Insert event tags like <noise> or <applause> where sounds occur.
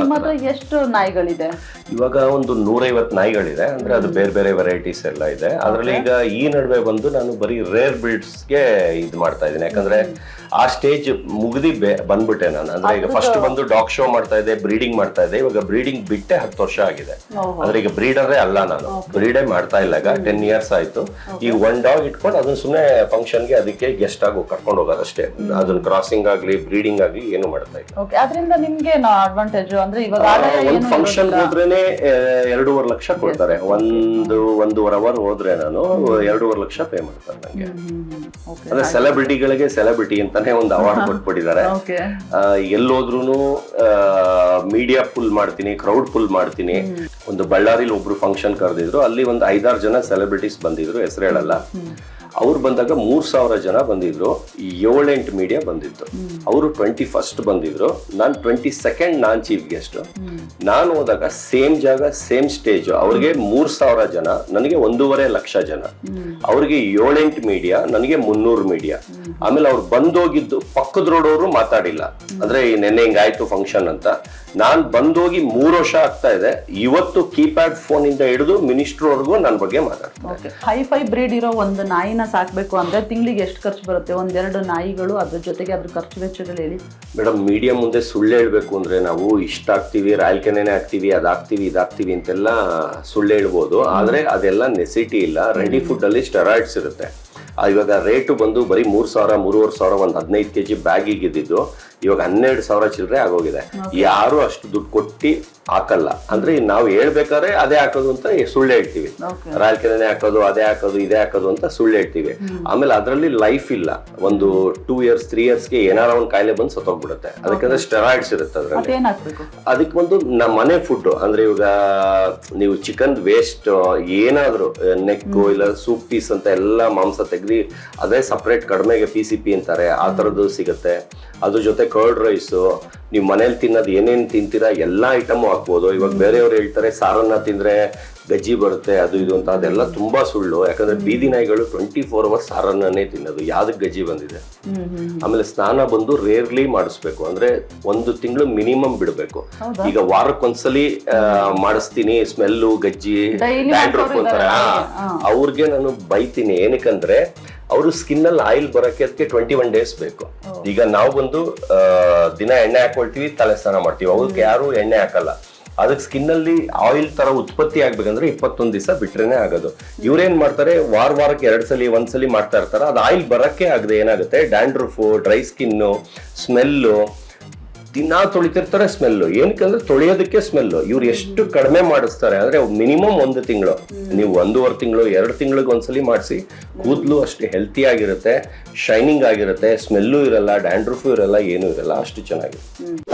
ನಿಮ್ಮ ಹತ್ರ ಎಷ್ಟು ನಾಯಿಗಳಿದೆ? ಇವಾಗ ಒಂದು ನೂರೈವತ್ತು ನಾಯಿಗಳಿದೆ ಅಂದ್ರೆ ಅದು ಬೇರೆ ಬೇರೆ ವೆರೈಟೀಸ್ ಎಲ್ಲ ಇದೆ. ಅದ್ರಲ್ಲಿ ಈಗ ಈ ನಡುವೆ ಬಂದು ನಾನು ಬರೀ ರೇರ್ಗೆ ಇದು ಮಾಡ್ತಾ ಇದ್ದೀನಿ. ಯಾಕಂದ್ರೆ ಆ ಸ್ಟೇಜ್ ಮುಗಿದಿ ಬಂದ್ಬಿಟ್ಟೆ ನಾನು. ಅಂದ್ರೆ ಈಗ ಫಸ್ಟ್ ಬಂದು ಡಾಗ್ ಶೋ ಮಾಡ್ತಾ ಇದ್ದೆ ಬ್ರೀಡಿಂಗ್ ಮಾಡ್ತಾ ಇದ್ದೆ. ಇವಾಗ ಬ್ರೀಡಿಂಗ್ ಬಿಟ್ಟೆ ಹತ್ತು ವರ್ಷ ಆಗಿದೆ. ಆದ್ರೆ ಅಂದ್ರೆ ಈಗ ಬ್ರೀಡರೇ ಅಲ್ಲ ನಾನು. ಬ್ರೀಡೇ ಮಾಡ್ತಾ ಇಲ್ಲ. ಈಗ ಟೆನ್ ಇಯರ್ಸ್ ಆಯ್ತು. ಈಗ ಒನ್ ಡಾಗ್ ಇಟ್ಕೊಂಡು ಅದನ್ನ ಸುಮ್ಮನೆ ಫಂಕ್ಷನ್ಗೆ ಅದಕ್ಕೆ ಗೆಸ್ಟ್ ಆಗಿ ಕರ್ಕೊಂಡು ಹೋಗೋದಷ್ಟೇ. ಅದನ್ನ ಕ್ರಾಸಿಂಗ್ ಆಗ್ಲಿ ಬ್ರೀಡಿಂಗ್ ಆಗ್ಲಿ ಏನು ಮಾಡ್ತಾ ಇಲ್ಲ. ಅದರಿಂದ ನಿಮ್ಗೆ ಅಡ್ವಾಂಟೇಜ್ ಅಂದ್ರೆ ಇವಾಗ ಒಂದು ಫಂಕ್ಷನ್ ಹೋದ್ರೇನೆ ಎರಡೂವರೆ ಲಕ್ಷ ಕೊಡ್ತಾರೆ. ಒಂದು ಒಂದೂವರೆ ಅವರ್ ಹೋದ್ರೆ ನಾನು ಎರಡೂವರೆ ಲಕ್ಷ ಪೇ ಮಾಡ್ತಾರೆ ನಂಗೆ. ಅಂದ್ರೆ ಸೆಲೆಬ್ರಿಟಿಗಳಿಗೆ ಸೆಲೆಬ್ರಿಟಿ ಅಂತಾನೆ ಒಂದು ಅವಾರ್ಡ್ <laughs> ಕೊಟ್ಬಿಟ್ಟಿದ್ದಾರೆ. ಎಲ್ಲೋದ್ರೂನು ಮೀಡಿಯಾ ಫುಲ್ ಮಾಡ್ತೀನಿ ಕ್ರೌಡ್ ಫುಲ್ ಮಾಡ್ತೀನಿ. ಒಂದು ಬಳ್ಳಾರಿಲಿ ಒಬ್ರು ಫಂಕ್ಷನ್ ಕರೆದಿದ್ರು. ಅಲ್ಲಿ ಒಂದು ಐದಾರು ಜನ ಸೆಲೆಬ್ರಿಟೀಸ್ ಬಂದಿದ್ರು ಹೆಸರು ಹೇಳಲ್ಲ. ಅವ್ರು ಬಂದಾಗ ಮೂರ್ ಸಾವಿರ ಜನ ಬಂದಿದ್ರು ಏಳೆಂಟು ಮೀಡಿಯಾ ಬಂದಿತ್ತು. ಅವರು ಟ್ವೆಂಟಿ ಫಸ್ಟ್ ಬಂದಿದ್ರು. ನಾನು ಟ್ವೆಂಟಿ ಸೆಕೆಂಡ್ ನಾನ್ ಚೀಫ್ ಗೆಸ್ಟ್ ನಾನು ಹೋದಾಗ ಸೇಮ್ ಜಾಗ ಸೇಮ್ ಸ್ಟೇಜ್ ಅವ್ರಿಗೆ ಮೂರ್ ಸಾವಿರ ಜನ ನನಗೆ ಒಂದೂವರೆ ಲಕ್ಷ ಜನ. ಅವ್ರಿಗೆ ಏಳೆಂಟು ಮೀಡಿಯಾ ನನಗೆ ಮುನ್ನೂರು ಮೀಡಿಯಾ ಆಮೇಲೆ ಅವ್ರು ಬಂದೋಗಿದ್ದು ಪಕ್ಕದ ರೋಡವರು ಮಾತಾಡಿಲ್ಲ. ಅಂದ್ರೆ ಈ ನೆನ್ನೆ ಹಿಂಗಾಯ್ತು ಫಂಕ್ಷನ್ ಅಂತ. ನಾನ್ ಬಂದೋಗಿ ಮೂರು ವರ್ಷ ಆಗ್ತಾ ಇದೆ. ಇವತ್ತು ಕೀಪ್ಯಾಡ್ ಫೋನ್ ಇಂದ ಹಿಡಿದು ಮಿನಿಸ್ಟರ್ ವರ್ಗೂ ನನ್ನ ಬಗ್ಗೆ ಮಾತಾಡ್ತಾರೆ ಹೈ ಫೈ ಬ್ರೀಡ್ ಇರೋ ಒಂದು ನಾಯಿನ ಸಾಕ್ಬೇಕು ಅಂದ್ರೆ ತಿಂಗಳಿಗೆ ಎಷ್ಟು ಖರ್ಚು ಬರುತ್ತೆ? ಒಂದೆರಡು ನಾಯಿಗಳು ಅದ್ರ ಜೊತೆಗೆ ಅದ್ರ ಖರ್ಚು ವೆಚ್ಚಗಳು ಹೇಳಿ. ಮೇಡಮ್ ಮೀಡಿಯಾ ಮುಂದೆ ಸುಳ್ಳು ಹೇಳ್ಬೇಕು ಅಂದ್ರೆ ನಾವು ಇಷ್ಟ ಆಗ್ತೀವಿ ರಾಯಲ್ ಕೆನೆನೆ ಆಗ್ತೀವಿ ಅದಾಗ್ತೀವಿ ಇದಾಗ್ತೀವಿ ಅಂತೆಲ್ಲ ಸುಳ್ಳು ಹೇಳ್ಬೋದು. ಆದ್ರೆ ಅದೆಲ್ಲ ನೆಸಿಟಿ ಇಲ್ಲ. ರೆಡಿ ಫುಡ್ ಅಲ್ಲಿ ಸ್ಟೆರಾಯ್ಡ್ಸ್ ಇರುತ್ತೆ. ಇವಾಗ ರೇಟು ಬಂದು ಬರೀ ಮೂರ್ ಸಾವಿರ ಮೂರುವರೆ ಸಾವಿರ ಒಂದ್ ಹದಿನೈದು ಕೆಜಿ ಬ್ಯಾಗಿಗೆ ಇದ್ದಿದ್ದು ಇವಾಗ ಹನ್ನೆರಡು ಸಾವಿರ ಚಿಲ್ಲರೆ ಆಗೋಗಿದೆ. ಯಾರು ಅಷ್ಟು ದುಡ್ಡು ಕೊಟ್ಟು ಹಾಕಲ್ಲ. ಅಂದ್ರೆ ನಾವು ಹೇಳ್ಬೇಕಾದ್ರೆ ಅದೇ ಹಾಕೋದು ಅಂತ ಸುಳ್ಳು ಹೇಳ್ತೀವಿ. ರಾಯಲ್ ಕೆನೆನೆ ಹಾಕೋದು ಅದೇ ಹಾಕೋದು ಇದೇ ಹಾಕೋದು ಅಂತ ಸುಳ್ಳು ಹೇಳ್ತೀವಿ. ಆಮೇಲೆ ಅದರಲ್ಲಿ ಲೈಫ್ ಇಲ್ಲ. ಒಂದು ಟೂ ಇಯರ್ಸ್ ತ್ರೀ ಇಯರ್ಸ್ಗೆ ಏನಾರ ಒಂದು ಕಾಯಿಲೆ ಬಂದು ಸತ್ತೋಗ್ಬಿಡುತ್ತೆ. ಅದಕ್ಕಂದ್ರೆ ಸ್ಟೆರಾಯ್ಡ್ಸ್ ಇರುತ್ತೆ ಅದ್ರಲ್ಲಿ. ಅದಕ್ಕೆ ಒಂದು ನಮ್ಮ ಮನೆ ಫುಡ್ ಅಂದ್ರೆ ಇವಾಗ ನೀವು ಚಿಕನ್ ವೇಸ್ಟ್ ಏನಾದ್ರು ನೆಕ್ಕು ಇಲ್ಲ ಸೂಪ್ ಪೀಸ್ ಅಂತ ಎಲ್ಲ ಮಾಂಸ ತೆಗ್ದು ಅದೇ ಸಪ್ರೇಟ್ ಕಡಿಮೆಗೆ ಪಿ ಸಿ ಪಿ ಅಂತಾರೆ. ಆ ಥರದ್ದು ಸಿಗುತ್ತೆ. ಅದ್ರ ಜೊತೆ ಕರ್ಡ್ ರೈಸು ನೀವು ಮನೇಲಿ ತಿನ್ನೋದು ಏನೇನು ತಿಂತೀರಾ ಎಲ್ಲ ಐಟಮು ಹಾಕ್ಬೋದು. ಇವಾಗ ಬೇರೆಯವ್ರು ಹೇಳ್ತಾರೆ ಸಾರನ್ನ ತಿಂದ್ರೆ ಗಜ್ಜಿ ಬರುತ್ತೆ ಅದು ಇದು ಅಂತ. ಅದೆಲ್ಲ ತುಂಬಾ ಸುಳ್ಳು. ಯಾಕಂದ್ರೆ ಬೀದಿ ನಾಯಿಗಳು ಟ್ವೆಂಟಿ ಫೋರ್ ಅವರ್ಸ್ ಸಾರನ್ನೇ ತಿನ್ನೋದು. ಯಾವ್ದಕ್ಕೆ ಗಜ್ಜಿ ಬಂದಿದೆ? ಆಮೇಲೆ ಸ್ನಾನ ಬಂದು ರೇರ್ಲಿ ಮಾಡಿಸ್ಬೇಕು. ಅಂದ್ರೆ ಒಂದು ತಿಂಗಳು ಮಿನಿಮಮ್ ಬಿಡಬೇಕು? ಈಗ ವಾರಕ್ಕೊಂದ್ಸಲಿ ಮಾಡಿಸ್ತೀನಿ ಸ್ಮೆಲ್ಲು ಗಜ್ಜಿ ಡ್ಯಾಂಡ್ರಫ್ ಅಂತಾರೆ ಅವ್ರಿಗೆ ನಾನು ಬೈತೀನಿ. ಏನಕ್ಕಂದ್ರೆ ಅವರು ಸ್ಕಿನ್ ಅಲ್ಲಿ ಆಯಿಲ್ ಬರಕ್ಕೆ ಅದಕ್ಕೆ ಟ್ವೆಂಟಿ ಒನ್ ಡೇಸ್ ಬೇಕು ಈಗ ನಾವು ಬಂದು ದಿನ ಎಣ್ಣೆ ಹಾಕೊಳ್ತೀವಿ ತಲೆ ಸ್ನಾನ ಮಾಡ್ತೀವಿ. ಅವ್ರಿಗೆ ಯಾರು ಎಣ್ಣೆ ಹಾಕಲ್ಲ. ಅದಕ್ಕೆ ಸ್ಕಿನ್ ಅಲ್ಲಿ ಆಯಿಲ್ ತರ ಉತ್ಪತ್ತಿ ಆಗ್ಬೇಕಂದ್ರೆ ಇಪ್ಪತ್ತೊಂದು ದಿವಸ ಬಿಟ್ರೇನೆ ಆಗೋದು. ಇವ್ರೇನ್ ಮಾಡ್ತಾರೆ ವಾರ ವಾರಕ್ಕೆ ಎರಡು ಸಲ ಒಂದ್ಸಲಿ ಮಾಡ್ತಾ ಇರ್ತಾರೆ. ಅದು ಆಯಿಲ್ ಬರಕ್ಕೆ ಆಗದೆ ಏನಾಗುತ್ತೆ? ಡ್ಯಾಂಡ್ರೂಫು ಡ್ರೈ ಸ್ಕಿನ್ನು ಸ್ಮೆಲ್ಲು ದಿನ ತೊಳಿತಿರ್ತಾರೆ ಸ್ಮೆಲ್ಲು. ಏನಕ್ಕೆ ತೊಳೆಯೋದಕ್ಕೆ ಸ್ಮೆಲ್ಲು. ಇವ್ರು ಎಷ್ಟು ಕಡಿಮೆ ಮಾಡಿಸ್ತಾರೆ ಅಂದ್ರೆ ಮಿನಿಮಮ್ ಒಂದು ತಿಂಗಳು. ನೀವು ಒಂದೂವರೆ ತಿಂಗಳು, ಎರಡು ತಿಂಗಳಿಗೆ ಒಂದ್ಸಲಿ ಮಾಡಿಸಿ, ಕೂದಲು ಅಷ್ಟು ಹೆಲ್ತಿ ಆಗಿರುತ್ತೆ ಶೈನಿಂಗ್ ಆಗಿರುತ್ತೆ ಸ್ಮೆಲ್ಲು ಇರಲ್ಲ ಡ್ಯಾಂಡ್ರಫು ಇರಲ್ಲ, ಏನೂ ಇರಲ್ಲ, ಅಷ್ಟು ಚೆನ್ನಾಗಿದೆ